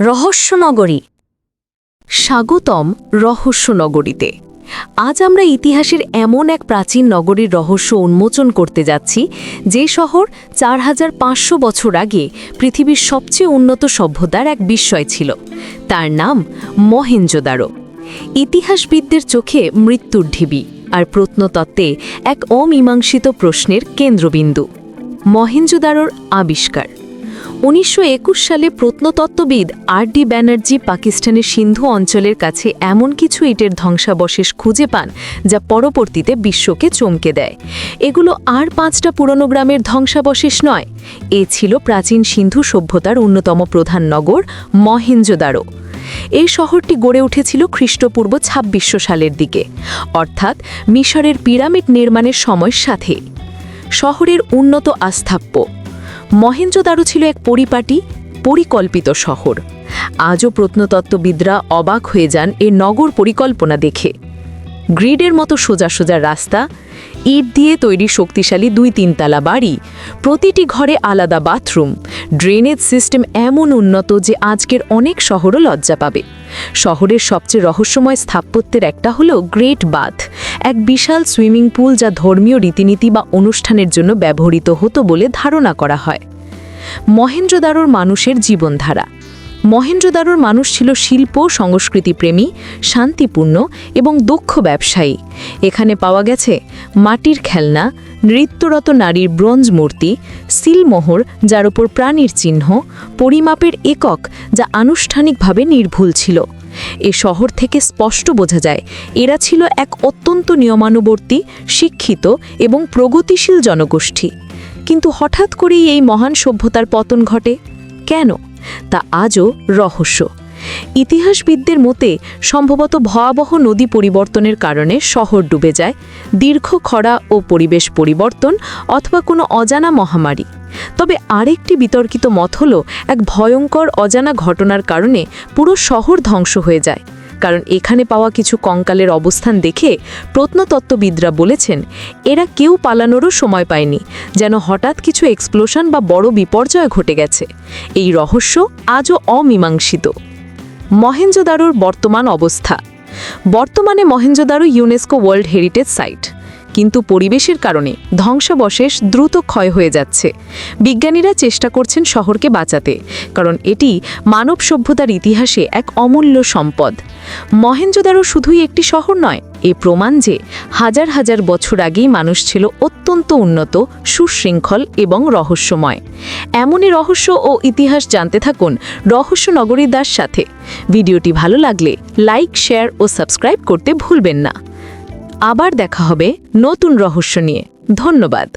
রহস্যনগরী। স্বাগতম রহস্যনগরীতে। আজ আমরা ইতিহাসের এমন এক প্রাচীন নগরীর রহস্য উন্মোচন করতে যাচ্ছি, যে শহর চার হাজার পাঁচশো বছর আগে পৃথিবীর সবচেয়ে উন্নত সভ্যতার এক বিস্ময় ছিল। তার নাম মহেঞ্জোদারো। ইতিহাসবিদদের চোখে মৃত্যুর ঢিবি আর প্রত্নতত্ত্বে এক অমীমাংসিত প্রশ্নের কেন্দ্রবিন্দু। মহেঞ্জোদারোর আবিষ্কার। উনিশশো একুশ সালে প্রত্নতত্ত্ববিদ আর ডি ব্যানার্জি পাকিস্তানের সিন্ধু অঞ্চলের কাছে এমন কিছু ইটের ধ্বংসাবশেষ খুঁজে পান যা পরবর্তীতে বিশ্বকে চমকে দেয়। এগুলো আর পাঁচটা পুরনো গ্রামের ধ্বংসাবশেষ নয়। এ ছিল প্রাচীন সিন্ধু সভ্যতার অন্যতম প্রধান নগর মহেঞ্জোদারো। এই শহরটি গড়ে উঠেছিল খ্রিস্টপূর্ব ছাব্বিশশো সালের দিকে, অর্থাৎ মিশরের পিরামিড নির্মাণের সময়ের সাথে। শহরের উন্নত আস্থাপ্য মহেঞ্জোদারো ছিল এক পরিপাটি, পরিকল্পিত শহর। আজও প্রত্নতত্ত্ববিদরা অবাক হয়ে যান এ নগর পরিকল্পনা দেখে। গ্রিডের মতো সোজা সোজা রাস্তা, ইট দিয়ে তৈরি শক্তিশালী দুই তিনতলা বাড়ি, প্রতিটি ঘরে আলাদা বাথরুম, ড্রেনেজ সিস্টেম এমন উন্নত যে আজকের অনেক শহরও লজ্জা পাবে। শহরের সবচেয়ে রহস্যময় স্থাপত্যের একটা হলো গ্রেট বাথ এক বিশাল সুইমিং পুল যা ধর্মীয় রীতিনীতি বা অনুষ্ঠানের জন্য ব্যবহৃত হতো বলে ধারণা করা হয়। মহেন্দ্রদারোর মানুষের জীবনধারা। মহেন্দ্রদারোর মানুষ ছিল শিল্প সংস্কৃতিপ্রেমী শান্তিপূর্ণ এবং দক্ষ ব্যবসায়ী। এখানে পাওয়া গেছে মাটির খেলনা, নৃত্যরত নারীর ব্রোঞ্জ মূর্তি সিলমোহর যার উপর প্রাণীর চিহ্ন, পরিমাপের একক যা আনুষ্ঠানিকভাবে নির্ভুল ছিল। এ শহর থেকে স্পষ্ট বোঝা যায়, এরা ছিল এক অত্যন্ত নিয়মানুবর্তী, শিক্ষিত এবং প্রগতিশীল জনগোষ্ঠী। কিন্তু হঠাৎ করেই এই মহান সভ্যতার পতন ঘটে। কেন? তা আজও রহস্য। ইতিহাসবিদদের মতে, সম্ভবত ভয়াবহ নদী পরিবর্তনের কারণে শহর ডুবে যায়, দীর্ঘ খরা ও পরিবেশ পরিবর্তন অথবা কোনো অজানা মহামারী। তবে আরেকটি বিতর্কিত মত হল এক ভয়ঙ্কর অজানা ঘটনার কারণে পুরো শহর ধ্বংস হয়ে যায়। কারণ এখানে পাওয়া কিছু কঙ্কালের অবস্থান দেখে প্রত্নতত্ত্ববিদরা বলেছেন, এরা কেউ পালানোরও সময় পায়নি, যেন হঠাৎ কিছু এক্সপ্লোশন বা বড় বিপর্যয় ঘটে গেছে। এই রহস্য আজও অমীমাংসিত। মহেঞ্জোদারোর বর্তমান অবস্থা। বর্তমানে Mohenjodaro UNESCO world heritage site কিন্তু পরিবেশের কারণে ধ্বংসাবশেষ দ্রুত ক্ষয় হয়ে যাচ্ছে। বিজ্ঞানীরা চেষ্টা করছেন শহরকে বাঁচাতে, কারণ এটি মানব সভ্যতার ইতিহাসে এক অমূল্য সম্পদ। মহেঞ্জোদারো শুধুই একটি শহর নয়, এ প্রমাণ যে হাজার হাজার বছর আগেই মানুষ ছিল অত্যন্ত উন্নত, সুশৃঙ্খল এবং রহস্যময়। এমনই রহস্য ও ইতিহাস জানতে থাকুন রহস্য নগরী দাস সাথে। ভিডিওটি ভালো লাগলে লাইক, শেয়ার ও সাবস্ক্রাইব করতে ভুলবেন না। আবার দেখা হবে নতুন রহস্য নিয়ে। ধন্যবাদ।